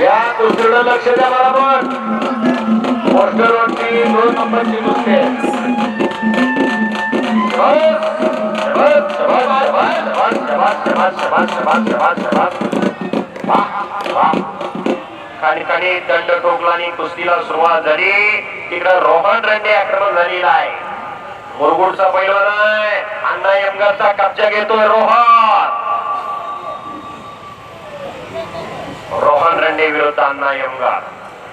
या लक्ष द्या मला पण पोस्टर वरती दोन नंबरची दंड ठोकला आणि कुस्तीला सुरुवात झाली तिकडे रोहन रेड्डी आक्रमण झालेला आहे मुरगुडचा पहिला अण्णा यमगारचा कब्जा घेतोय रोहन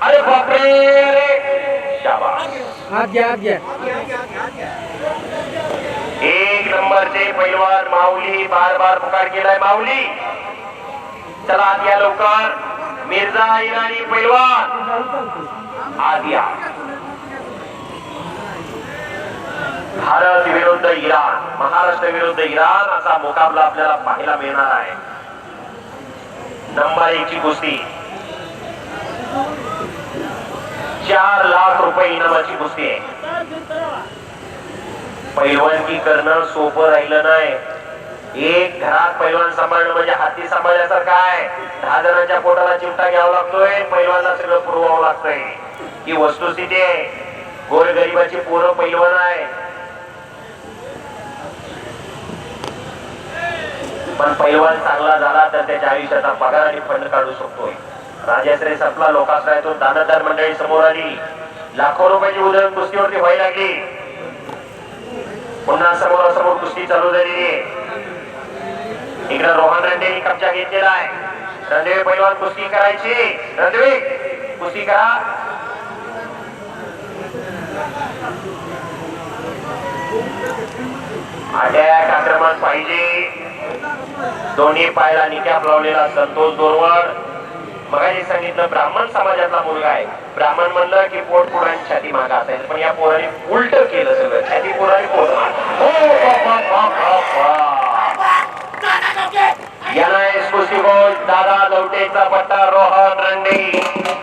अरे शाबास हात घ्या हात घ्या एक नंबरचे पैलवान माऊली बार बार पुकार केलाय माऊली चला आत या लवकर मिर्झा इराणी पैलवान आत या भारत विरुद्ध इराण महाराष्ट्र विरुद्ध इराण असा मुकाबला आपल्याला पाहायला मिळणार आहे नंबर एक ची कुस्ती. चार लाख रुपये इनामाची कुस्ती आहे. पैलवानकी करणं सोपं राहिलं नाही. एक घरात पैलवान सांभाळणं म्हणजे हाती सांभाळण्यासारखं आहे. दहा जणांच्या पोटाला चिमटा घ्यावा लागतोय पैलवानला सगळं पुरवावं लागतंय. ही वस्तुस्थिती आहे. गोरगरिबाची पोरं पैलवान आहे पण पैलवान चांगला झाला तर त्याच्या आयुष्याचा पगार आणि फंड काढू शकतोय संपला लोकाश्रय तो दानदार मंडळी समोर आली. लाखो रुपयाची उधळण कुस्तीवरती व्हायला लागली. पुन्हा समोरासमोर कुस्ती चालू झालेली आहे. इकडे रोहन रणदेवी कब्जा घेतलेला आहे. रणदेवी पैलवान कुस्ती करायची. रणदेवी कुस्ती करा. अटॅक आक्रमण पाहिजे. दोन्ही पायाला निकॅप लावलेला संतोष दोरवड मगाशी सांगितलं ब्राह्मण समाजातला मुलगा आहे. ब्राह्मण म्हणलं की पोट पुढे छाती मागा असायचं पण या पोराने उलट केलं सगळं. छाती पोराने पोट हो, हो, हो, याला दादा लवटेचा पट्टा रोहन रंडे